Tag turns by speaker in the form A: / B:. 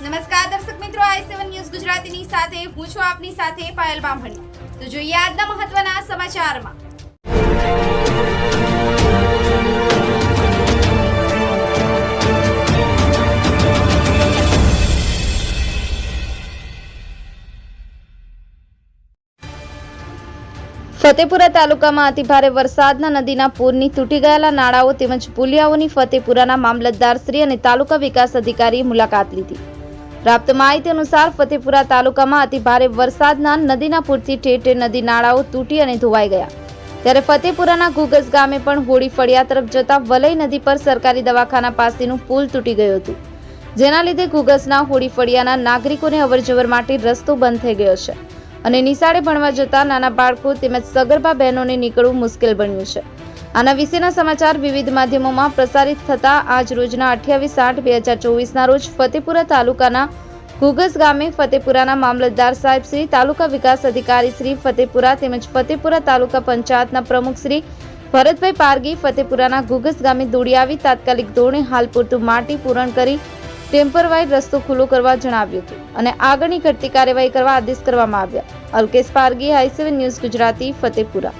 A: નમસ્કાર, દર્શક મિત્રો, આઈ સેવન ન્યૂઝ ગુજરાતીની સાથે, હું છું આપની સાથે પાયલ બામણી. તો જોઈએ આજના મહત્વના સમાચારમાં.
B: ફતેપુરા તાલુકામાં અતિભારે વરસાદના નદીના પૂરની તૂટી ગયેલા નાળાઓ તેમજ પુલિયાઓની ફતેપુરાના મામલતદારશ્રી અને તાલુકા વિકાસ અધિકારીએ મુલાકાત લીધી. પ્રાપ્ત માહિતી અનુસાર ફતેપુરા તાલુકામાં અતિ ભારે વરસાદના નદીના પૂરથી ઠેર નદી નાળાઓ તૂટી અને ધોવાઈ ગયા. ત્યારે ફતેપુરાના ગુગસ ગામે પણ હોળી ફળિયા તરફ જતા વલઈ નદી પર સરકારી દવાખાના પાસેનું પુલ તૂટી ગયું હતું. જેના લીધે ગુગસના હોળી ફળિયાના નાગરિકોને અવરજવર માટે રસ્તો બંધ થઈ ગયો છે અને નિશાળે ભણવા જતા નાના બાળકો તેમજ સગર્ભા બહેનોને નીકળવું મુશ્કેલ બન્યું છે. આના વિશેના સમાચાર વિવિધ માધ્યમોમાં પ્રસારિત થતા આજ રોજના અઠ્યાવીસ આઠ બે હજાર ચોવીસના રોજ ફતેપુરા તાલુકાના ઘુગસ ગામે ફતેપુરાના મામલતદાર સાહેબ શ્રી, તાલુકા વિકાસ અધિકારી શ્રી ફતેપુરા તેમજ ફતેપુરા તાલુકા પંચાયતના પ્રમુખ શ્રી ભરતભાઈ પારગી ફતેપુરાના ઘુગસ ગામે દોડી આવી તાત્કાલિક ધોરણે હાલ પૂરતું માટી પૂરણ કરી ટેમ્પરવાઇઝ રસ્તો ખુલ્લો કરવા જણાવ્યું હતું અને આગળની ઘટતી કાર્યવાહી કરવા આદેશ કરવામાં આવ્યા. Alkesh Pargi hi news Gujarati, Fatepura.